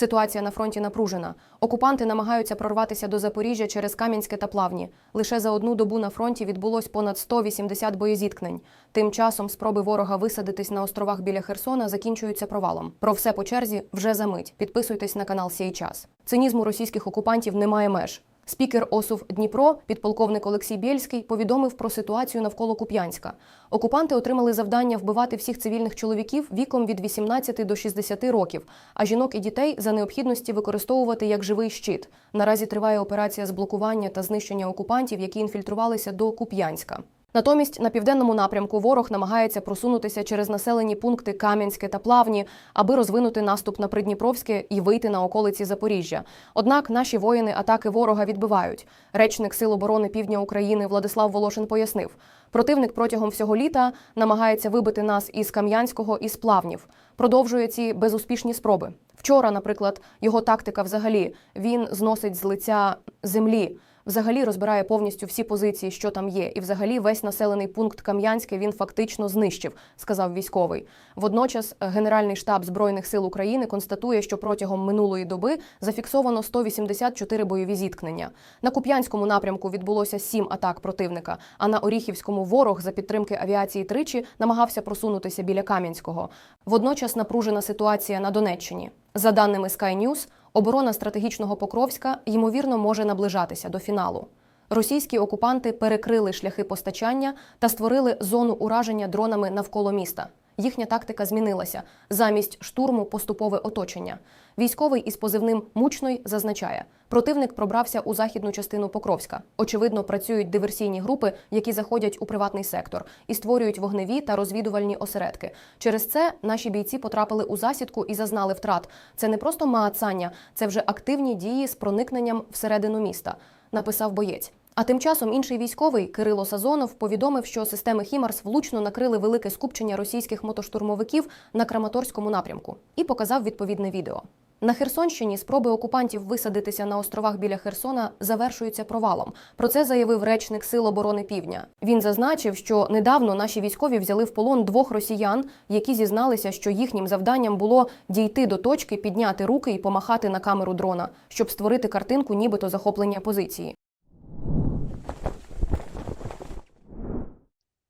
Ситуація на фронті напружена. Окупанти намагаються прорватися до Запоріжжя через Кам'янське та Плавні. Лише за одну добу на фронті відбулось понад 180 боєзіткнень. Тим часом спроби ворога висадитись на островах біля Херсона закінчуються провалом. Про все по черзі вже за мить. Підписуйтесь на канал Сій час. Цинізму російських окупантів немає меж. Спікер ОСУВ Дніпро, підполковник Олексій Бєльський, повідомив про ситуацію навколо Куп'янська. Окупанти отримали завдання вбивати всіх цивільних чоловіків віком від 18 до 60 років, а жінок і дітей за необхідності використовувати як живий щит. Наразі триває операція з блокування та знищення окупантів, які інфільтрувалися до Куп'янська. Натомість на південному напрямку ворог намагається просунутися через населені пункти Кам'янське та Плавні, аби розвинути наступ на Придніпровське і вийти на околиці Запоріжжя. Однак наші воїни атаки ворога відбивають. Речник Сил оборони Півдня України Владислав Волошин пояснив: противник протягом всього літа намагається вибити нас із Кам'янського і з Плавнів. Продовжує ці безуспішні спроби. Вчора, наприклад, його тактика взагалі він зносить з лиця землі. Взагалі розбирає повністю всі позиції, що там є, і взагалі весь населений пункт Кам'янське він фактично знищив, сказав військовий. Водночас е, Генеральний штаб збройних сил України констатує, що протягом минулої доби зафіксовано 184 бойові зіткнення. На Куп'янському напрямку відбулося сім атак противника. А на Оріхівському ворог за підтримки авіації тричі намагався просунутися біля Кам'янського. Водночас напружена ситуація на Донеччині. За даними Sky News, оборона стратегічного Покровська ймовірно може наближатися до фіналу. Російські окупанти перекрили шляхи постачання та створили зону ураження дронами навколо міста. Їхня тактика змінилася замість штурму поступове оточення. Військовий із позивним Мучной зазначає, противник пробрався у західну частину Покровська. Очевидно, працюють диверсійні групи, які заходять у приватний сектор і створюють вогневі та розвідувальні осередки. Через це наші бійці потрапили у засідку і зазнали втрат. Це не просто маацання, це вже активні дії з проникненням всередину міста, написав боєць. А тим часом інший військовий Кирило Сазонов повідомив, що системи Хімарс влучно накрили велике скупчення російських мотоштурмовиків на Краматорському напрямку і показав відповідне відео. На Херсонщині спроби окупантів висадитися на островах біля Херсона завершуються провалом. Про це заявив речник Сил оборони Півдня. Він зазначив, що недавно наші військові взяли в полон двох росіян, які зізналися, що їхнім завданням було дійти до точки, підняти руки і помахати на камеру дрона, щоб створити картинку, нібито захоплення позиції.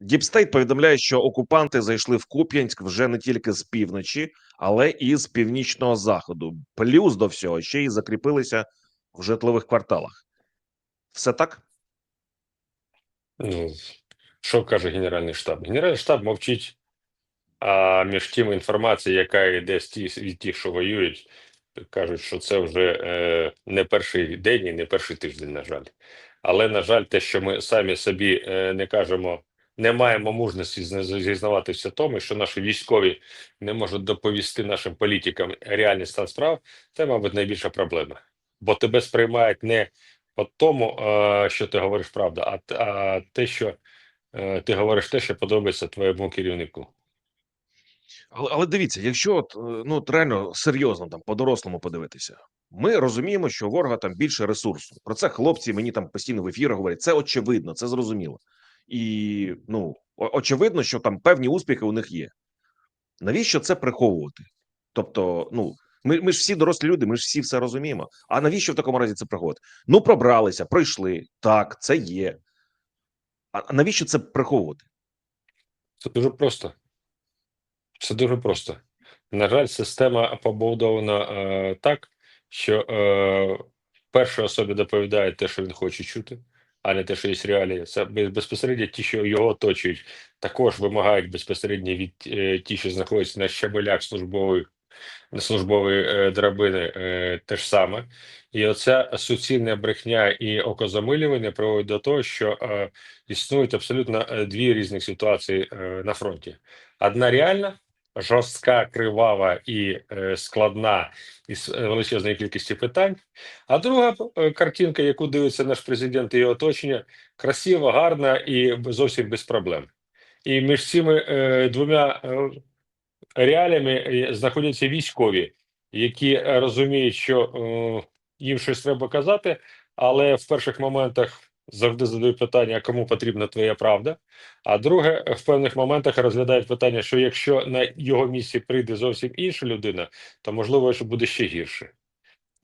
Діпстейт повідомляє, що окупанти зайшли в Куп'янськ вже не тільки з півночі, але і з північного заходу. Плюс до всього ще й закріпилися в житлових кварталах. Все так? Ну, що каже Генеральний штаб? Генеральний штаб мовчить, а між тим інформація, яка йде від тих, що воюють, кажуть, що це вже е, не перший день і не перший тиждень, на жаль. Але, на жаль, те, що ми самі собі е, не кажемо, не маємо мужності зізнаватися в тому, що наші військові не можуть доповісти нашим політикам реальний стан справ, це, мабуть, найбільша проблема. Бо тебе сприймають не по тому, що ти говориш правду, а, те, що е, ти говориш те, що подобається твоєму керівнику. Але, але дивіться, якщо от, е, ну от реально серйозно там по-дорослому подивитися, ми розуміємо, що ворога там більше ресурсу. Про це хлопці мені там постійно в ефірах говорять. Це очевидно, це зрозуміло. І ну очевидно, що там певні успіхи у них є. Навіщо це приховувати? Тобто, ну ми, ми ж всі дорослі люди, ми ж всі все розуміємо. А навіщо в такому разі це приховувати? Ну, пробралися, пройшли. Так, це є. А навіщо це приховувати? Це дуже просто. Це дуже просто. На жаль, система побудована е, так, що е, першій особі доповідає те, що він хоче чути, а не те, що є реалії. Це безпосередньо ті, що його оточують, також вимагають безпосередньо від е, ті, що знаходяться на щабелях службової, службової е, драбини, е, те ж саме. І оця суцільна брехня і окозамилювання приводить до того, що е, існують абсолютно е, дві різних ситуації е, на фронті. Одна реальна, жорстка, кривава і е, складна із величезною кількістю питань. А друга е, картинка, яку дивиться наш президент і його оточення, красива, гарна і зовсім без проблем. І між цими е, двома реаліями знаходяться військові, які розуміють, що їм щось треба казати, але в перших моментах завжди задають питання, кому потрібна твоя правда. А друге, в певних моментах розглядають питання, що якщо на його місці прийде зовсім інша людина, то можливо, що буде ще гірше.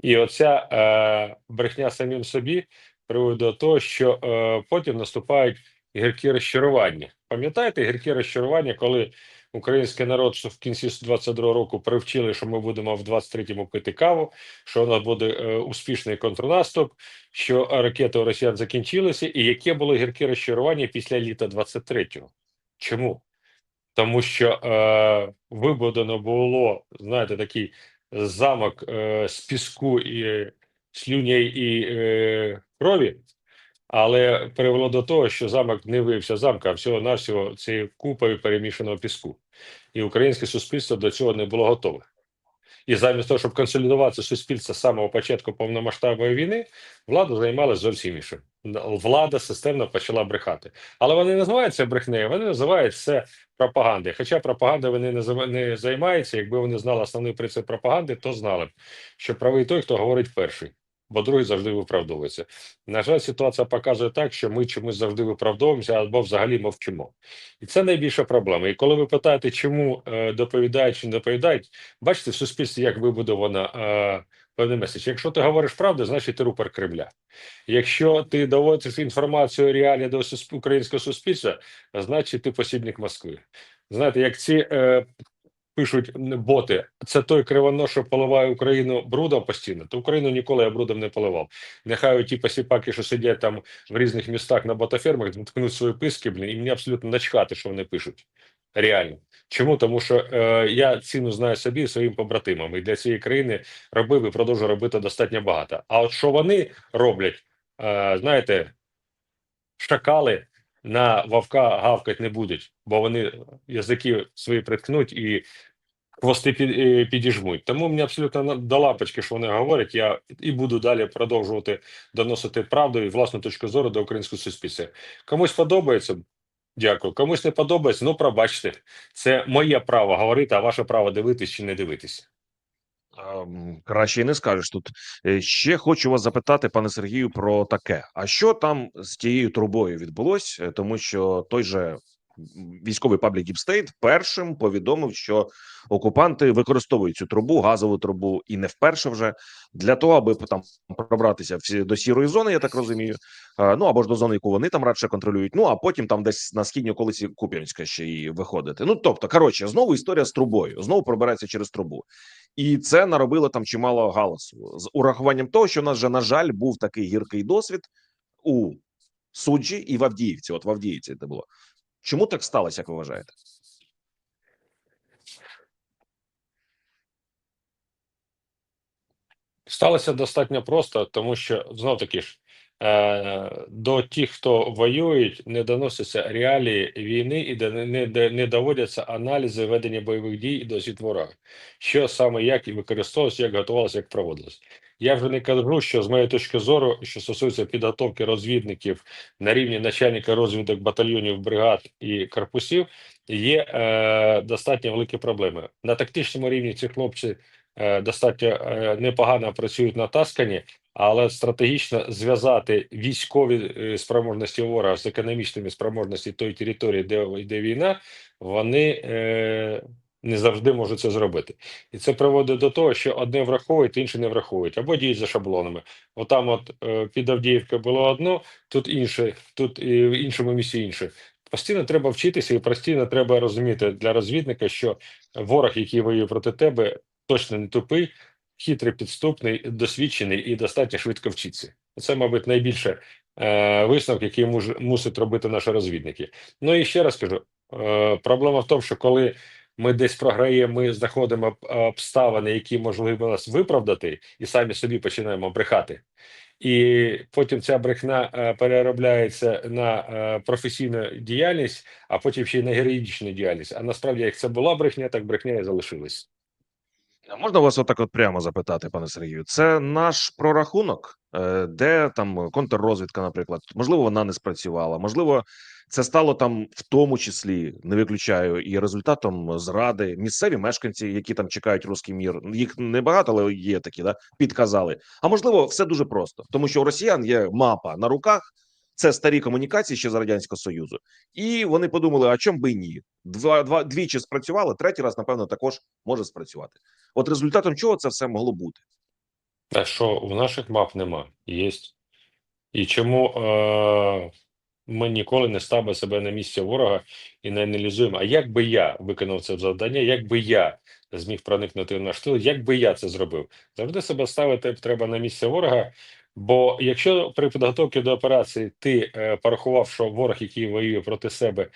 І оця е, брехня самим собі приводить до того, що е, потім наступають гіркі розчарування. Пам'ятаєте гіркі розчарування, коли український народ що в кінці 22 року привчили, що ми будемо в 23-му пити каву, що у нас буде е, успішний контрнаступ, що ракети у росіян закінчилися, і яке було гірке розчарування після літа 23-го? Чому? Тому що е, вибудовано було, знаєте, такий замок е, з піску і слюней і е, крові, але привело до того, що замок не виявився замка, а всього навсього цією купою перемішаного піску. І українське суспільство до цього не було готове. І замість того, щоб консолідувати суспільство з самого початку повномасштабної війни, влада займалася зовсім іншим. Влада системно почала брехати. Але вони не називають це брехнею, вони називають це пропагандою. Хоча пропаганда вони не займаються. Якби вони знали основний принцип пропаганди, то знали б, що правий той, хто говорить перший, бо другий завжди виправдовується. На жаль, ситуація показує так, що ми чомусь завжди виправдовуємося або взагалі мовчимо. І це найбільша проблема. І коли ви питаєте, чому е, доповідають чи не доповідають, бачите, в суспільстві як вибудовано е, певний меседж. Якщо ти говориш правду, значить ти рупор Кремля. Якщо ти доводиш інформацію реальні до українського суспільства, значить ти посібник Москви. Знаєте, як ці е, пишуть боти, це той кривоно, що поливає Україну брудом постійно, то Україну ніколи я брудом не поливав. Нехай ті посіпаки, що сидять там в різних містах на ботофермах, ткнуть свої писки, блін, і мені абсолютно начхати, що вони пишуть. Реально. Чому? Тому що е, я ціну знаю собі і своїм побратимам, і для цієї країни робив і продовжую робити достатньо багато. А от що вони роблять, е, знаєте, шакали на вовка гавкать не будуть, бо вони язики свої приткнуть і хвости е, підіжмуть. Тому мені абсолютно до лампочки, що вони говорять. Я і буду далі продовжувати доносити правду і власну точку зору до українського суспільства. Комусь подобається. Дякую. Комусь не подобається. Ну, пробачте. Це моє право говорити, а ваше право дивитись чи не дивитись. Краще і не скажеш тут. Е, Ще хочу вас запитати, пане Сергію, про таке: а що там з тією трубою відбулось? Е, Тому що той же військовий паблік State першим повідомив, що окупанти використовують цю трубу, газову трубу, і не вперше вже для того, аби там пробратися до сірої зони, я так розумію. Е, Ну або ж до зони, яку вони там радше контролюють. Ну а потім там десь на східній околиці Куп'янська ще і виходити. Ну тобто, коротше, знову історія з трубою, знову пробирається через трубу. І це наробило там чимало галасу з урахуванням того, що в нас вже на жаль був такий гіркий досвід у суджі і в Авдіївці. От в Авдіївці це було. Чому так сталося, як ви вважаєте? Сталося достатньо просто, тому що знов таки ж до тих, хто воюють, не доносяться реалії війни і не, доводяться аналізи ведення бойових дій досвід ворога, що саме як і використовувалося, як готувалося, як проводилось. Я вже не кажу, що з моєї точки зору, що стосується підготовки розвідників на рівні начальника розвідок батальйонів, бригад і корпусів, є е, достатньо великі проблеми на тактичному рівні. Ці хлопці е, достатньо е, непогано працюють на Таскані, але стратегічно зв'язати військові е, спроможності ворога з економічними спроможності тої території, де йде війна, вони е, не завжди можуть це зробити. І це приводить до того, що одне враховують, інше не враховують, або діють за шаблонами. Отам, от е, під Авдіївкою було одно, тут інше, тут і в іншому місці інше. Постійно треба вчитися і постійно треба розуміти для розвідника, що ворог, який воює проти тебе, точно не тупий, хитрий, підступний, досвідчений і достатньо швидко вчиться. Це, мабуть, найбільше е, висновок, який муж, мусять робити наші розвідники. Ну і ще раз кажу: е, проблема в тому, що коли ми десь програємо, ми знаходимо обставини, які можливо нас виправдати, і самі собі починаємо брехати. І потім ця брехня е, переробляється на е, професійну діяльність, а потім ще й на героїчну діяльність. А насправді, як це була брехня, так брехня і залишилась. Можна вас отак от прямо запитати, пане Сергію? Це наш прорахунок, Е, де там контррозвідка, наприклад, можливо, вона не спрацювала, можливо, це стало там в тому числі, не виключаю, і результатом зради. Місцеві мешканці, які там чекають руський мір, їх небагато, але є такі, да, підказали. А можливо, все дуже просто, тому що у росіян є мапа на руках. Це старі комунікації ще з радянського союзу, і вони подумали: а чому би ні? Два два двічі спрацювало, третій раз, напевно, також може спрацювати. От результатом чого це все могло бути? А що в наших мап нема? Є. І чому е, ми ніколи не ставимо себе на місце ворога і не аналізуємо, а як би я виконав це завдання, як би я зміг проникнути в наш тил, як би я це зробив? Завжди себе ставити треба на місце ворога. Бо якщо при підготовці до операції ти е, порахував, що ворог, який воює проти себе,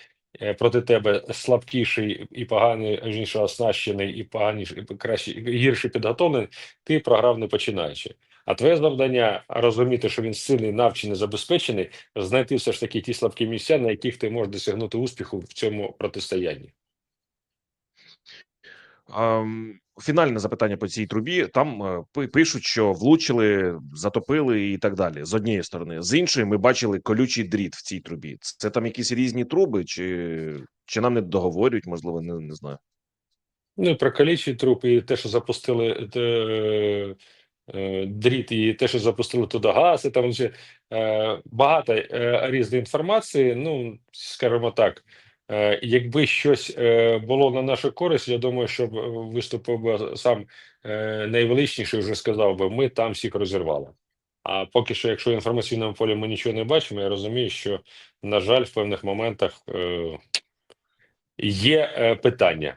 е, проти тебе слабкіший і поганий, оснащений, і поганіший, і краще, і гірше підготовлений, ти програв не починаючи. А твоє завдання розуміти, що він сильний, навчений, забезпечений, знайти все ж таки ті слабкі місця, на яких ти можеш досягнути успіху в цьому протистоянні. Ам, Фінальне запитання по цій трубі. Там е, пишуть, що влучили, затопили і так далі. З однієї сторони, з іншої, ми бачили колючий дріт в цій трубі. Це, там якісь різні труби, чи, чи нам не договорюють, можливо, не, не знаю. Ну про калічий труп, і те, що запустили е, е, дріт, і те, що запустили туди газ, і там вже е, багато е, різної інформації. Ну, скажімо так, якби щось е, було на нашу користь, я думаю, що виступив би сам е, найвеличніший, вже сказав би, ми там всіх розірвали. А поки що, якщо в інформаційному полі ми нічого не бачимо, я розумію, що, на жаль, в певних моментах е, є е, питання.